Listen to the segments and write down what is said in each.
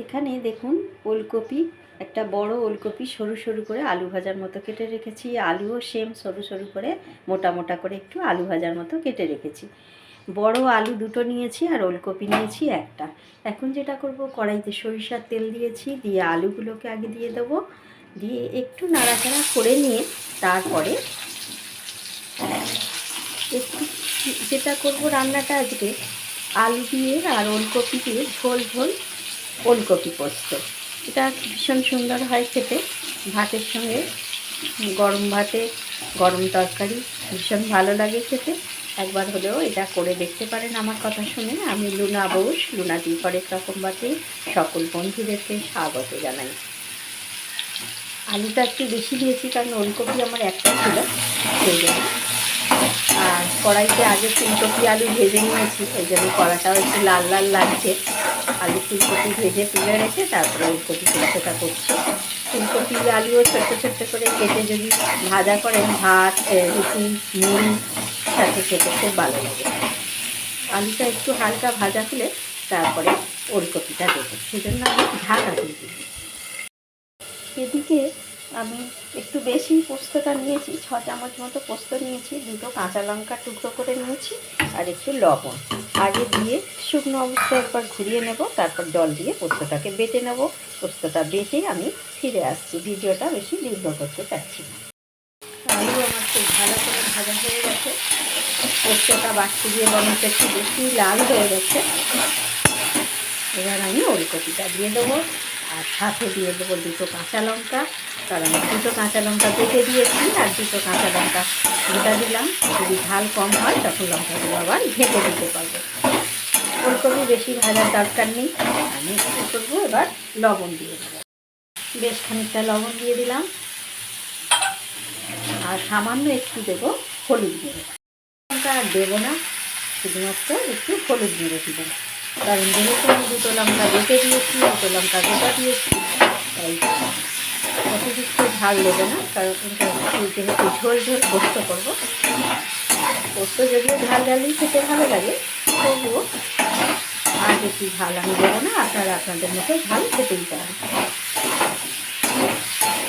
এখানে দেখুন ওলকপি, একটা বড় ওলকপি সরু সরু করে আলু ভাজার মতো কেটে রেখেছি। আলুও সেম সরু সরু করে মোটা মোটা করে একটু আলু ভাজার মতো কেটে রেখেছি। বড় আলু দুটো নিয়েছি আর ওলকপি নিয়েছি একটা। এখন যেটা করব, কড়াইতে সরিষার তেল দিয়েছি, দিয়ে আলুগুলোকে আগে দিয়ে দেবো। দিয়ে একটু নাড়াচাড়া করে নিয়ে তারপরে একটু যেটা করব রান্নাটা আজকে, আলু দিয়ে আর ওলকপি দিয়ে ঝোল ঝোল ওলকপি পোস্ত। এটা ভীষণ সুন্দর হয় খেতে। ভাতের সঙ্গে গরম ভাতে, গরম তরকারি ভীষণ ভালো লাগে খেতে। একবার হলেও এটা করে দেখতে পারেন আমার কথা শুনে। আমি লুনা বোস, লুনা দি হরেক রকম বাতে সকল বন্ধুদেরকে স্বাগত জানাই। আলুটা একটু বেশি দিয়েছি কারণ ওলকপি আমার একটা ছিল, সেই জন্য আর কড়াইতে আগে ফুলকপি, আলু ভেজে নিয়েছি। ওই জন্য কড়াটাও একটু লাল লাল লাগছে। আলু ফুলকপি ভেজে তুলে রেখে তারপরে ওলকপি পোস্তটা করছি। ফুলকপি, আলুও ছোট্ট ছোট্ট করে কেটে যদি ভাজা করেন, ভাত রুটি, মুড়ি, সাথে খেতে খুব ভালো লাগে। আলুটা একটু হালকা ভাজা হলে তারপরে ওলকপিটা দেবো। সেজন্য আমি ঢাকা দিয়ে দিই। এদিকে আমি একটু বেশি পোস্তটা নিয়েছি, ছ চামচ মতো পোস্ত নিয়েছি, দুটো কাঁচা লঙ্কা টুকরো করে নিয়েছি আর একটু লবণ। আগে দিয়ে শুকনো অবস্থায় একবার ঘুরিয়ে নেব, তারপর জল দিয়ে পোস্তটাকে বেটে নেব। পোস্তটা বেটে আমি ফিরে আসছি। ভিডিওটা বেশি দীর্ঘ করতে চাচ্ছি না। আলু আমার খুব ভালো করে ভাজা হয়ে গেছে। পোস্তটা বাড়তে দিয়ে বরঞ্চ একটু বেশি লাল হয়ে গেছে। এবার আমি ওলকপিটা দিয়ে দেবো। আর সাথে দিয়ে দেবো দুটো কাঁচা লঙ্কা। কারণ দুটো কাঁচা লঙ্কা বেটে দিয়েছি আর দুটো কাঁচা লঙ্কা গোটা দিলাম। যদি ঝাল কম হয়, তখন লঙ্কাগুলো আবার ভেজে দিতে পারব। ওলকপি বেশি ভাজার দরকার নেই। আমি কী করব, এবার লবণ দিয়ে দেবো। বেশ খানিকটা লবণ দিয়ে দিলাম। আর সামান্য একটু দেবো হলুদ গুঁড়ো। লঙ্কা আর দেবো না, শুধুমাত্র একটু হলুদ দিয়ে দেবো। কারণ যেহেতু আমি দুটো লঙ্কা বেটে দিয়েছি, দুটো লঙ্কা গোটা দিয়েছি, তাই অতিরিক্ত ঝাল দেবো না, কারণ যেহেতু ঝোল ঝোল পোস্ত করব। পোস্ত যদিও ঝাল ঝালই খেতে ভালো লাগে, তবুও আর বেশি ঝাল আমি দেবো না, আপনারা আপনাদের মতো ঝাল খেতেই পারেন।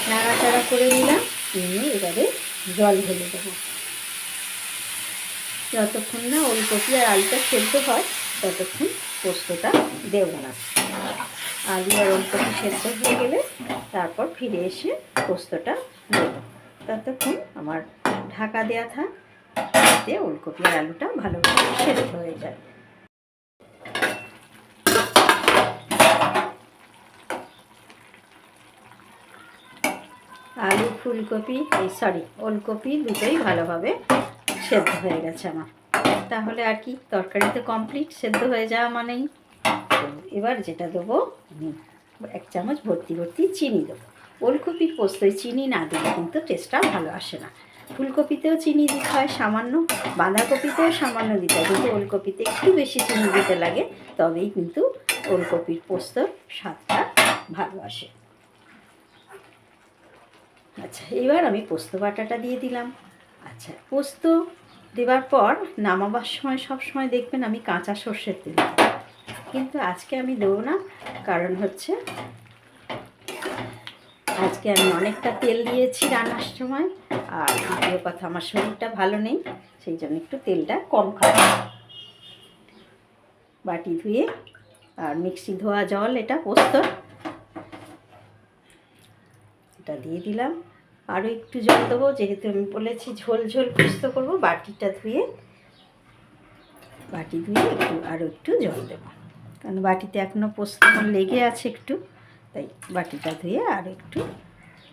নাড়াচাড়া করে নিলাম, নিয়ে এবারে জল ঢেলে দেবো। যতক্ষণ না ওলকপি আর আলুটা সেদ্ধ হয় ততক্ষণ পোস্তটা দেবো না। আলু আর ওলকপি সেদ্ধ হয়ে গেলে তারপর ফিরে এসে পোস্তটা দেবো। ততক্ষণ আমার ঢাকা দেওয়া থাক যাতে ওলকপি আর আলুটা ভালোভাবে সেদ্ধ হয়ে যায়। আলু, ফুলকপি, এই সরি, ওলকপি দুটোই ভালোভাবে সেদ্ধ হয়ে গেছে আমার। তাহলে আর কি তরকারিতে কমপ্লিট সেদ্ধ হয়ে যাওয়া মানেই। এবার যেটা দেবো এক চামচ ভর্তি ভর্তি চিনি দেবো। ওলকপির পোস্তয় চিনি না দিলে কিন্তু টেস্টটা ভালো আসে না। ফুলকপিতেও চিনি দিতে হয় সামান্য, বাঁধাকপিতেও সামান্য দিতে হয়, কিন্তু ওলকপিতে একটু বেশি চিনি দিতে লাগে, তবেই কিন্তু ওলকপির পোস্তর স্বাদটা ভালো আসে। আচ্ছা এবার আমি পোস্ত বাটাটা দিয়ে দিলাম। আচ্ছা পোস্ত দেওয়ার পর নামাবার সময় সব সময় দেখবেন আমি কাঁচা সর্ষের তেল কিন্তু আজকে আমি দেবো না, কারণ হচ্ছে আজকে আমি অনেকটা তেল দিয়েছি রান্নার সময়, আর দ্বিতীয় কথা আমার শরীরটা ভালো নেই, সেই জন্য একটু তেলটা কম খাব। বাটি ধুয়ে আর মিক্সি ধোয়া জল, এটা পোস্তর এটা দিয়ে দিলাম। আরও একটু জল দেবো, যেহেতু আমি বলেছি ঝোল ঝোল পোস্ত করব, বাটিটা ধুয়ে, বাটি ধুয়ে একটু আরও একটু জল দেবো। কারণ বাটিতে এখনও পোস্ত লেগে আছে একটু, তাই বাটিটা ধুয়ে আর একটু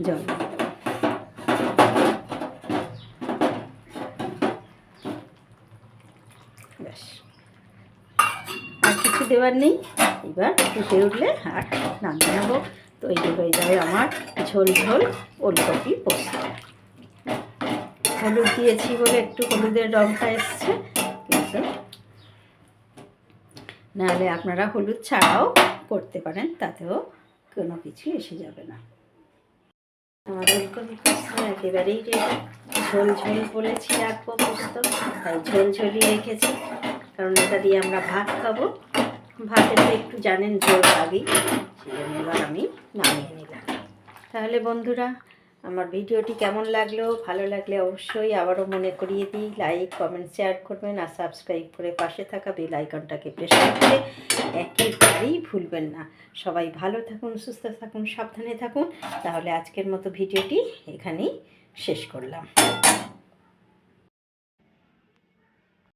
জল দেবো। ব্যাস। আর কিছু দেওয়ার নেই। এবার ফুটে উঠলে আর নামিয়ে নেব। তৈরি হয়ে যাবে আমার ঝোল ঝোল ওলকপি পোস্ত। হলুদ দিয়েছি বলে একটু হলুদের রঙটা এসছে, কিন্তু নাহলে আপনারা হলুদ ছাড়াও করতে পারেন, তাতেও কোনো কিছু এসে যাবে না। আমার ওলকপি পোস্ত একেবারেই রেডি ঝোল ঝোল বলেছি রাখব পোস্ত, তাই ঝোল ঝোলই রেখেছি, কারণ এটা দিয়ে আমরা ভাত খাব। ভাতের তো একটু জানেন জোর লাগেই সেই জন্য এবার আমি নামিয়ে নিলাম। তাহলে বন্ধুরা, আমার ভিডিওটি কেমন লাগল? ভালো লাগলে অবশ্যই আবারও মনে করিয়ে দিই লাইক কমেন্ট শেয়ার করবেন, আর সাবস্ক্রাইব করে পাশে থাকা বেল আইকনটাকে প্রেস করতে একেবারেই ভুলবেন না। সবাই ভালো থাকুন, সুস্থ থাকুন, সাবধানে থাকুন। তাহলে আজকের মতো ভিডিওটি এখানেই শেষ করলাম।